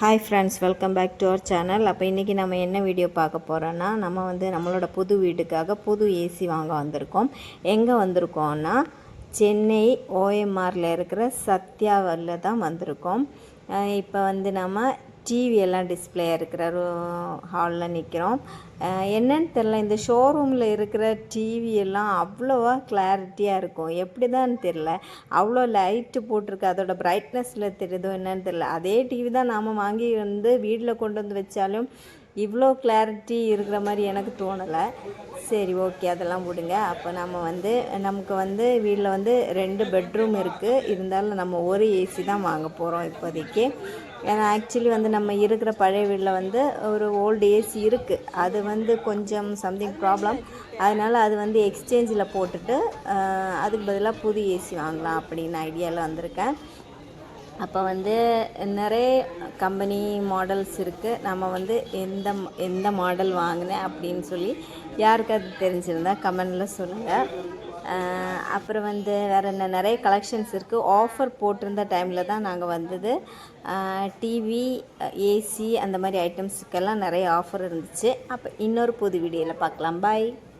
Hi friends welcome back to our channel அப்போ இன்றைக்கி நம்ம என்ன வீடியோ பார்க்க போகிறோன்னா நம்ம வந்து நம்மளோட புது வீட்டுக்காக புது ஏசி வாங்க வந்திருக்கோம். எங்கே வந்திருக்கோம்னா சென்னை ஓஎம்ஆரில் இருக்கிற சத்யாவில் தான் வந்திருக்கோம். இப்போ வந்து நம்ம டிவியெல்லாம் டிஸ்பிளே இருக்கிற ஹாலில் நிற்கிறோம் என்னன்னு தெரில இந்த ஷோரூமில் இருக்கிற டிவி எல்லாம் அவ்வளோவா கிளாரிட்டியாக இருக்கும். எப்படி தான் தெரில அவ்வளோ லைட்டு போட்டிருக்கு அதோட பிரைட்னஸில் தெரியுதோ என்னன்னு தெரில அதே டிவி தான் நாம் வாங்கி வந்து வீட்டில் கொண்டு வந்து வச்சாலும் இவ்வளோ கிளாரிட்டி இருக்கிற மாதிரி எனக்கு தோணலை. சரி ஓகே அதெல்லாம் விடுங்க. அப்போ நம்ம வந்து நமக்கு வந்து வீட்டில் வந்து ரெண்டு பெட்ரூம் இருக்குது இருந்தாலும் நம்ம ஒரு ஏசி தான் வாங்க போகிறோம் இப்போதைக்கு. ஏன்னா ஆக்சுவலி வந்து நம்ம இருக்கிற பழைய வீட்டில் வந்து ஒரு ஓல்டு ஏசி இருக்குது அது வந்து கொஞ்சம் சம்திங் ப்ராப்ளம் அதனால் அது வந்து எக்ஸ்சேஞ்சில் போட்டுட்டு அதுக்கு பதிலாக புது ஏசி வாங்கலாம் அப்படின்னு ஐடியாவில் வந்திருக்கேன். அப்போ வந்து நிறைய கம்பெனி மாடல்ஸ் இருக்குது நம்ம வந்து எந்த எந்த மாடல் வாங்கினேன் அப்படின்னு சொல்லி யாருக்கு அது தெரிஞ்சிருந்தா கமெண்டில் சொல்லுங்கள் அப்புறம் வந்து வேறு என்ன நிறைய கலெக்ஷன்ஸ் இருக்குது ஆஃபர் போட்டிருந்த டைமில் தான் நாங்கள் வந்தது. டிவி ஏசி அந்த மாதிரி ஐட்டம்ஸுக்கெல்லாம் நிறைய ஆஃபர் இருந்துச்சு. அப்போ இன்னொரு புது வீடியோவில் பார்க்கலாம். பாய்